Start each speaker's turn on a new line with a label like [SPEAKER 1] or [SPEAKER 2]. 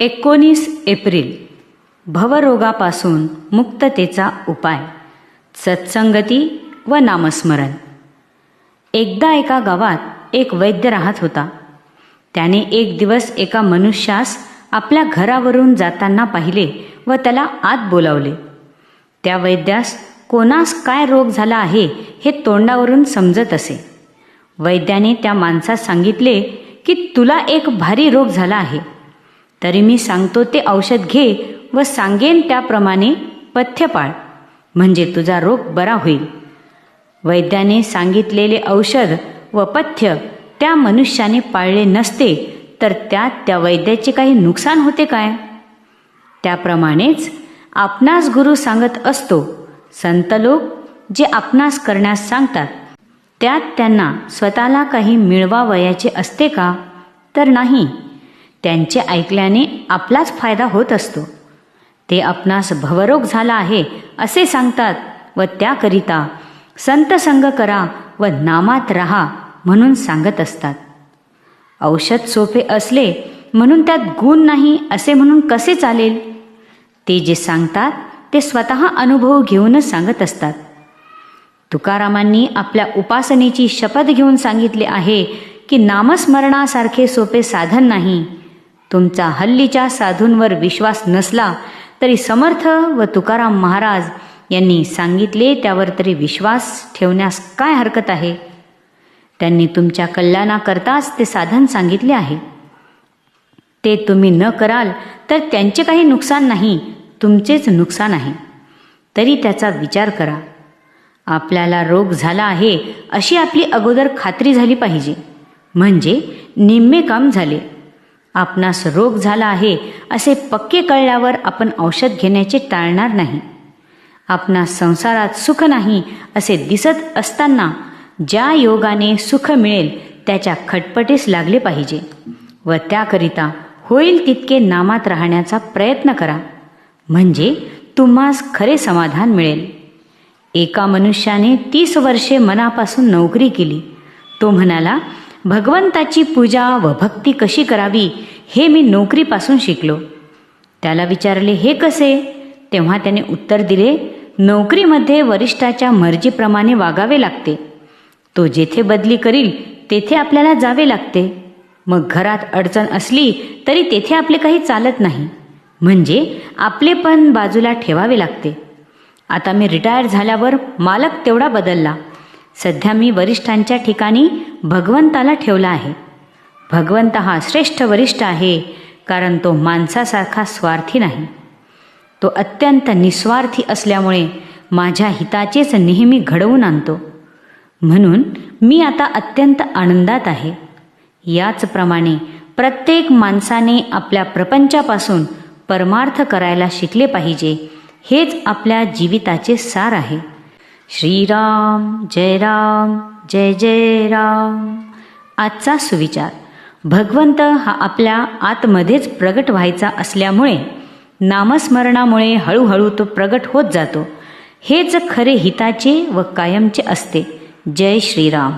[SPEAKER 1] एकोणीस एप्रिल. भवरोगापासून मुक्ततेचा उपाय. सत्संगती व नामस्मरण. एकदा एका गावात एक वैद्य राहत होता. त्याने एक दिवस एका मनुष्यास आपल्या घरावरून जाताना पाहिले व त्याला आत बोलावले. त्या वैद्यास कोणास काय रोग झाला आहे हे तोंडावरून समजत असे. वैद्याने त्या माणसास सांगितले की तुला एक भारी रोग झाला आहे. तरी मी सांगतो ते औषध घे व सांगेन त्याप्रमाणे पथ्य पाळ म्हणजे तुझा रोग बरा होईल. वैद्याने सांगितलेले औषध व पथ्य त्या मनुष्याने पाळले नसते तर त्यात त्या वैद्याचे काही नुकसान होते काय? त्याप्रमाणेच आपणास गुरु सांगत असतो संत लोक जे आपणास करण्यास सांगतात त्यात त्यांना स्वतःला काही मिळवावयाचे असते का? तर नाही. त्यांचे ऐकल्याने आपलाच फायदा होत असतो. ते आपणास भवरोग झाला आहे असे सांगतात व त्याकरिता संत संग करा व नामात राहा म्हणून सांगत असतात. औषध सोपे असले म्हणून त्यात गुण नाही असे म्हणून कसे चालेल? ते जे सांगतात ते स्वतः अनुभव घेऊनच सांगत असतात. तुकारामांनी आपल्या उपासनेची शपथ घेऊन सांगितले आहे की नामस्मरणासारखे सोपे साधन नाही. तुमचा हल्लीच्या साधूंवर विश्वास नसला तरी समर्थ व तुकाराम महाराज यांनी सांगितले त्यावर तरी विश्वास ठेवण्यास काय हरकत आहे? त्यांनी तुमच्या कल्याणाकरताच ते साधन सांगितले आहे. ते तुम्ही न कराल तर त्यांचे काही नुकसान नाही तुमचेच नुकसान आहे. तरी त्याचा विचार करा. आपल्याला रोग झाला आहे अशी आपली अगोदर खात्री झाली पाहिजे. म्हणजे निम्मे काम झाले. आपणास रोग झाला आहे असे पक्के कळल्यावर आपण औषध घेण्याचे टाळणार नाही. आपणास संसारात सुख नाही असे दिसत असताना ज्या योगाने सुख मिळेल त्याच्या खटपटीस लागले पाहिजे. व त्याकरिता होईल तितके नामात राहण्याचा प्रयत्न करा. म्हणजे तुम्हास खरे समाधान मिळेल. एका मनुष्याने तीस वर्षे मनापासून नोकरी केली. तो म्हणाला भगवंताची पूजा व भक्ती कशी करावी हे मी नोकरीपासून शिकलो. त्याला विचारले हे कसे? तेव्हा त्याने उत्तर दिले नोकरीमध्ये वरिष्ठाच्या मर्जीप्रमाणे वागावे लागते. तो जेथे बदली करील तेथे आपल्याला जावे लागते. मग घरात अडचण असली तरी तेथे आपले काही चालत नाही. म्हणजे आपले पण बाजूला ठेवावे लागते. आता मी रिटायर झाल्यावर मालक तेवढा बदलला. सध्या मी वरिष्ठांच्या ठिकाणी भगवंताला ठेवला आहे. भगवंत हा श्रेष्ठ वरिष्ठ आहे कारण तो माणसासारखा स्वार्थी नाही. तो अत्यंत निस्वार्थी असल्यामुळे माझ्या हिताचेच नेहमी घडवून आणतो. म्हणून मी आता अत्यंत आनंदात आहे. याचप्रमाणे प्रत्येक माणसाने आपल्या प्रपंचापासून परमार्थ करायला शिकले पाहिजे हेच आपल्या जीविताचे सार आहे. श्रीराम जय राम जय जय राम आजचा सुविचार. भगवंत हा आपल्या आतमध्येच प्रगट व्हायचा असल्यामुळे नामस्मरणामुळे हळूहळू तो प्रगट होत जातो. हेच खरे हिताचे व कायमचे असते. जय श्रीराम.